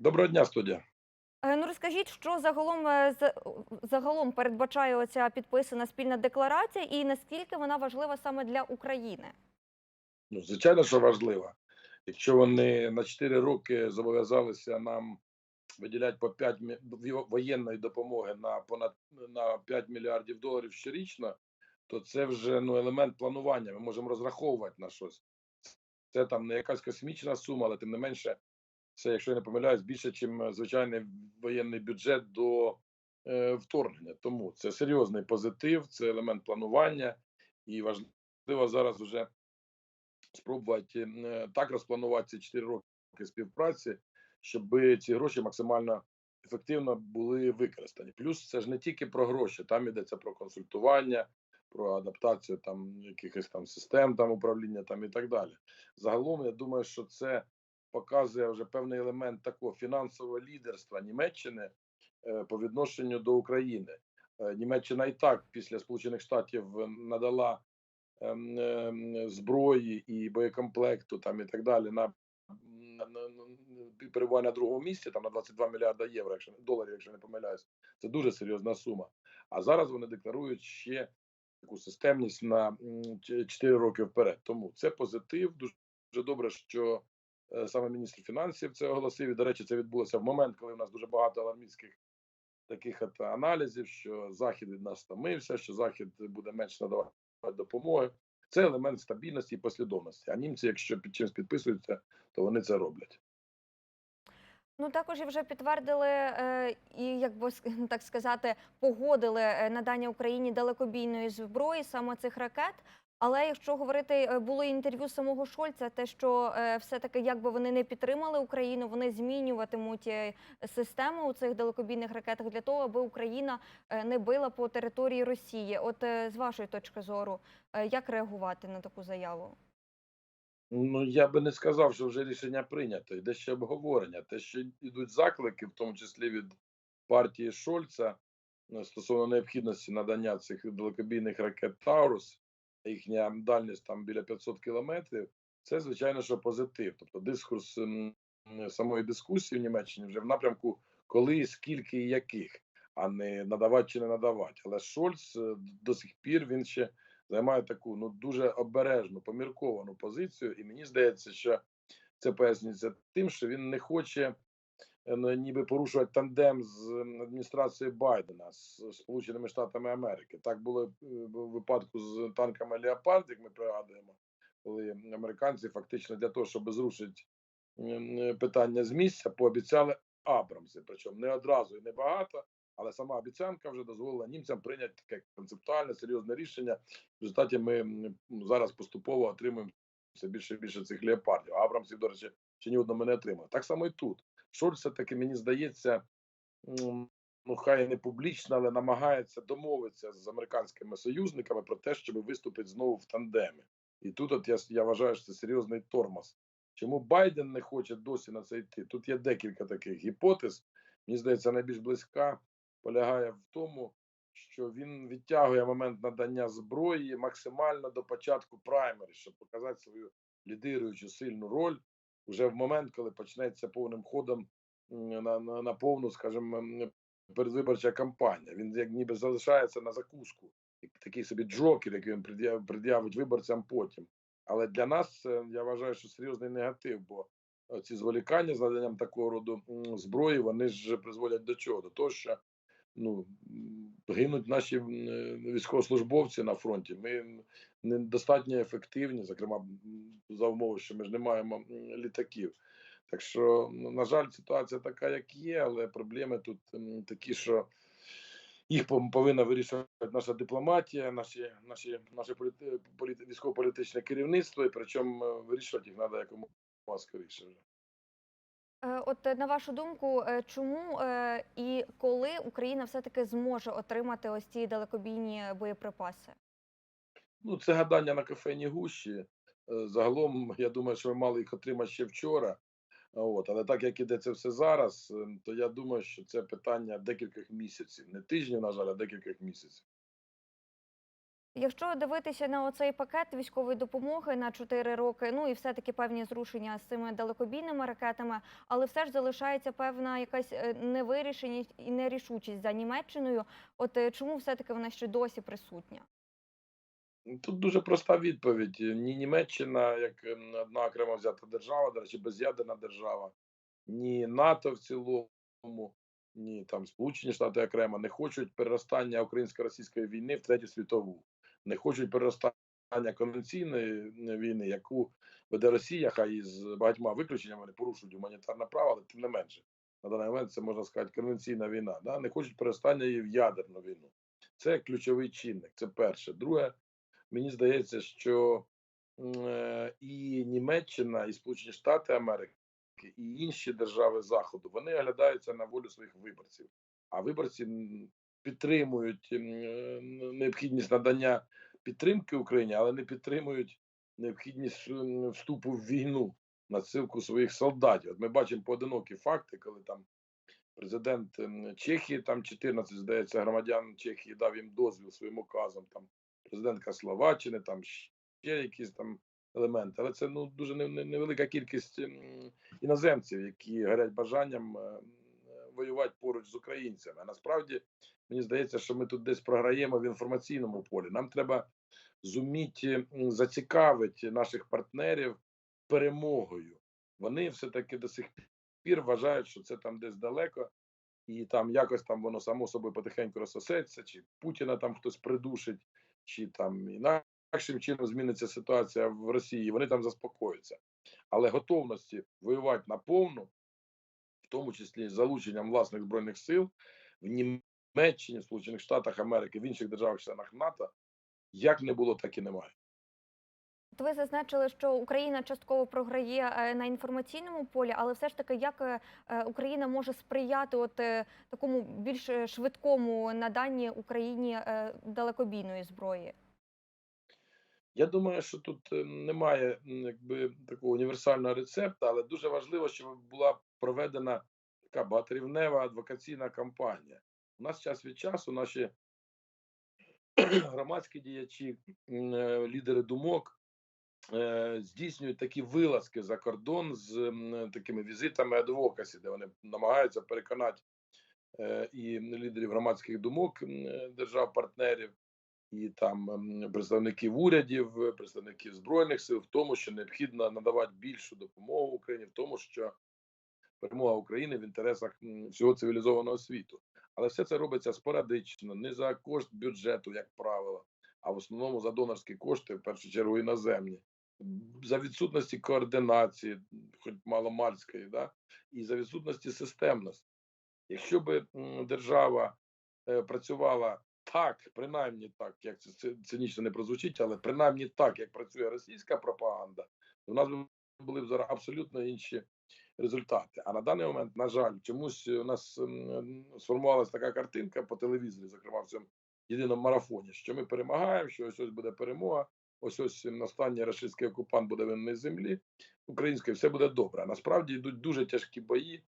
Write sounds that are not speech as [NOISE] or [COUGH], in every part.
Доброго дня, студія. Е, Ну розкажіть, що загалом е, загалом передбачає оця підписана спільна декларація, і наскільки вона важлива саме для України? Ну, звичайно, що важливо. Якщо вони на 4 роки зобов'язалися нам виділяти по 5 воєнної допомоги на понад на 5 мільярдів доларів щорічно, то це вже ну, елемент планування. Ми можемо розраховувати на щось. Це там не якась космічна сума, але тим не менше, це, якщо я не помиляюсь, більше, ніж звичайний воєнний бюджет до е, вторгнення. Тому це серйозний позитив, це елемент планування, і важливо зараз вже спробувати е, так розпланувати ці 4 роки співпраці, щоб ці гроші максимально ефективно були використані. Плюс це ж не тільки про гроші, там йдеться про консультування, про адаптацію там якихось там систем там управління там і так далі. Загалом, я думаю, що це показує вже певний елемент такого фінансового лідерства Німеччини е, по відношенню до України. Е, Німеччина і так після Сполучених Штатів надала ем, ем, зброї і боєкомплекту там і так далі на, перебуває на другому місці, там на 22 мільярда євро, якщо доларів, якщо не помиляюсь. Це дуже серйозна сума. А зараз вони декларують ще таку системність на 4 роки вперед. Тому це позитив. Дуже, добре, що саме міністр фінансів це оголосив. І, до речі, це відбулося в момент, коли в нас дуже багато алармістських таких от аналізів, що захід від нас стомився, що захід буде менш надавати допомоги. Це елемент стабільності і послідовності. А німці, якщо під чимось підписуються, то вони це роблять. Ну також вже підтвердили е, і, як би [LAUGHS] так сказати, погодили е, надання Україні далекобійної зброї, саме цих ракет. Але якщо говорити, е, було інтерв'ю самого Шольца, те, що е, все-таки якби вони не підтримали Україну, вони змінюватимуть е, систему у цих далекобійних ракетах для того, аби Україна не била по території Росії. От з вашої точки зору, як реагувати на таку заяву? Ну я би не сказав, що вже рішення прийнято. Йде ще обговорення. Те, що йдуть заклики, в тому числі від партії Шольца стосовно необхідності надання цих далекобійних ракет Таурус, їхня дальність там біля 500 кілометрів. Це звичайно, що позитив. Тобто дискурс м, м, самої дискусії в Німеччині вже в напрямку коли, скільки і яких, а не надавати чи не надавати. Але Шольц е, до сих пір він ще займає таку ну дуже обережну, помірковану позицію, і мені здається, що це пояснюється тим, що він не хоче ніби порушувати тандем з адміністрацією Байдена з Сполученими Штатами Америки. Так було е, в випадку з танками Леопард, як ми пригадуємо, коли американці фактично для того, щоб зрушити е, питання з місця, пообіцяли Абрамси, причому не одразу і не багато. Але сама обіцянка вже дозволила німцям прийняти таке концептуальне серйозне рішення. В результаті ми зараз поступово отримуємо все більше і більше цих леопардів. Абрамсів, до речі, ще ні одного ми не отримали. Так само і тут. Шольц все-таки, мені здається, ну хай не публічно, але намагається домовитися з американськими союзниками про те, щоб виступити знову в тандемі. І тут, от я, я вважаю, що це серйозний тормоз. Чому Байден не хоче досі на це йти? Тут є декілька таких гіпотез. Мені здається, найбільш близька полягає в тому, що він відтягує момент надання зброї максимально до початку праймері, щоб показати свою лідируючу сильну роль вже в момент, коли почнеться повним ходом на, на, на повну, скажімо, передвиборча кампанія. Він як ніби залишається на закуску, як такий собі джокер, який він пред'яв- пред'явить виборцям потім. Але для нас я вважаю, що серйозний негатив, бо е, ці зволікання з наданням такого роду зброї вони ж призводять до чого? До того, що ну гинуть наші е, військовослужбовці на фронті. Ми недостатньо ефективні, зокрема за умови, що ми ж не маємо літаків. Так що, на жаль, ситуація така, як є, але проблеми тут такі, що їх повинна вирішувати наша дипломатія, наші, наші, наше політи, політи, військово-політичне керівництво, і причому е, вирішувати їх треба якомога скоріше. Е, От е, на вашу думку, е, чому і коли Україна все-таки зможе отримати ось ці далекобійні боєприпаси? Ну, це гадання на кофейній гущі. Загалом, я думаю, що ми мали їх отримати ще вчора. От, але так як іде це все зараз, е, то я думаю, що це питання декількох місяців, не тижнів, на жаль, а декількох місяців. Якщо дивитися на оцей пакет військової допомоги на 4 роки, ну і все-таки певні зрушення з цими далекобійними ракетами, але все ж залишається певна якась е, невирішеність і нерішучість за Німеччиною. От е, чому все-таки вона ще досі присутня? Тут дуже проста відповідь. Ні Німеччина, як ем, одна окремо взята держава, до речі, без'ядерна держава, ні НАТО в цілому, ні там Сполучені Штати окремо не хочуть переростання українсько-російської війни в третю світову, не хочуть переростання конвенційної е, війни, яку веде Росія, хай і з багатьма виключеннями вони порушують гуманітарне право, але тим не менше. На даний момент це можна сказати конвенційна війна. Да? Не хочуть переростання її в ядерну війну. Це ключовий чинник. Це перше. Друге, мені здається, що е, і Німеччина, і Сполучені Штати Америки, і інші держави Заходу вони оглядаються на волю своїх виборців. А виборці підтримують е, необхідність надання підтримки Україні, але не підтримують необхідність вступу в війну надсилку своїх солдатів. От ми бачимо поодинокі факти, коли там президент Чехії, там 14, здається, громадян Чехії дав їм дозвіл своїм указом. Там президентка Словаччини, там ще якісь там елементи. Але це ну дуже не- не- невелика кількість іноземців, які горять бажанням воювати поруч з українцями. А насправді мені здається, що ми тут десь програємо в інформаційному полі. Нам треба зуміти зацікавити наших партнерів перемогою. Вони все таки до сих пір вважають, що це там десь далеко, і там якось там воно само собою потихеньку розсосеться, чи Путіна там хтось придушить, чи там інакшим чином зміниться ситуація в Росії. Вони там заспокояться. Але готовності воювати наповну, в тому числі з залученням власних збройних сил в Німеччині, в Сполучених Штатах Америки, в інших державах-членах НАТО, як не було, так і немає. Ви зазначили, що Україна частково програє е, на інформаційному полі, але все ж таки, як е, е, Україна може сприяти от такому більш швидкому наданні Україні далекобійної зброї? Я думаю, що тут немає якби такого універсального рецепту, але дуже важливо, щоб була проведена така багаторівнева адвокаційна кампанія. У нас час від часу наші [CLEARS THROAT] громадські діячі, е, лідери думок е, здійснюють такі вилазки за кордон з такими візитами адвокасі, де вони намагаються переконати е, і лідерів громадських думок держав-партнерів, і там представників урядів, представників збройних сил в тому, що необхідно надавати більшу допомогу Україні, в тому, що перемога України в інтересах всього цивілізованого світу. Але все це робиться спорадично, не за кошт бюджету, як правило, а в основному за донорські кошти, в першу чергу іноземні, за відсутності координації, хоч маломальської, да? і за відсутності системності. Якщо би держава е, працювала так, принаймні так, як це цинічно не прозвучить, але принаймні так, як працює російська пропаганда, в нас були б зараз абсолютно інші результати. А на даний момент, на жаль, чомусь у нас сформувалася така картинка по телевізорі, зокрема в цьому єдиному марафоні, що ми перемагаємо, що ось ось буде перемога, ось ось останній російський окупант буде винний землі української, все буде добре. Насправді йдуть дуже тяжкі бої.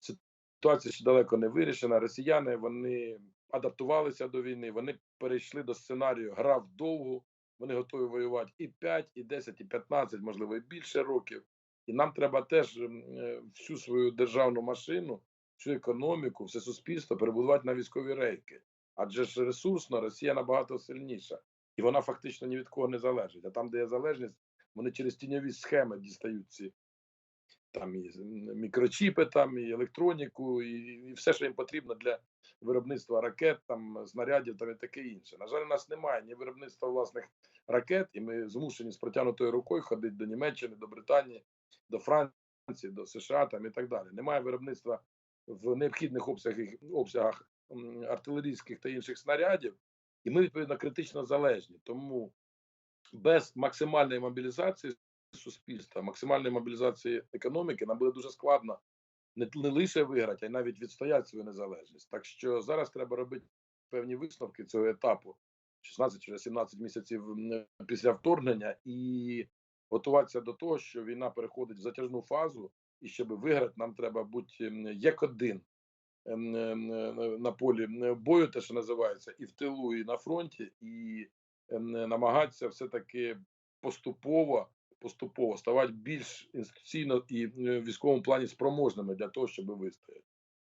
Ситуація ще далеко не вирішена. Росіяни вони адаптувалися до війни, вони перейшли до сценарію гра вдовгу. Вони готові воювати і 5, і 10, і 15, можливо, і більше років. І нам треба теж е, всю свою державну машину, всю економіку, все суспільство перебудувати на військові рейки. Адже ж ресурсно Росія набагато сильніша, і вона фактично ні від кого не залежить. А там, де є залежність, вони через тіньові схеми дістають ці там і мікрочіпи, там і електроніку, і, і все, що їм потрібно для виробництва ракет, там снарядів там і таке інше. На жаль, у нас немає ні виробництва власних ракет, і ми змушені з протягнутою рукою ходити до Німеччини, до Британії, до Франції, до США там і так далі. Немає виробництва в необхідних обсягах, обсягах артилерійських та інших снарядів, і ми відповідно критично залежні. Тому без максимальної мобілізації суспільства, максимальної мобілізації економіки нам буде дуже складно не, не лише виграти, а й навіть відстояти свою незалежність. Так що зараз треба робити певні висновки цього етапу, 16 чи 17 місяців після вторгнення, і готуватися до того, що війна переходить в затяжну фазу, і щоб виграти, нам треба бути як один на полі бою, те, що називається, і в тилу, і на фронті, і намагатися все-таки поступово, поступово ставати більш інституційно і е, в військовому плані спроможними для того, щоб вистояти.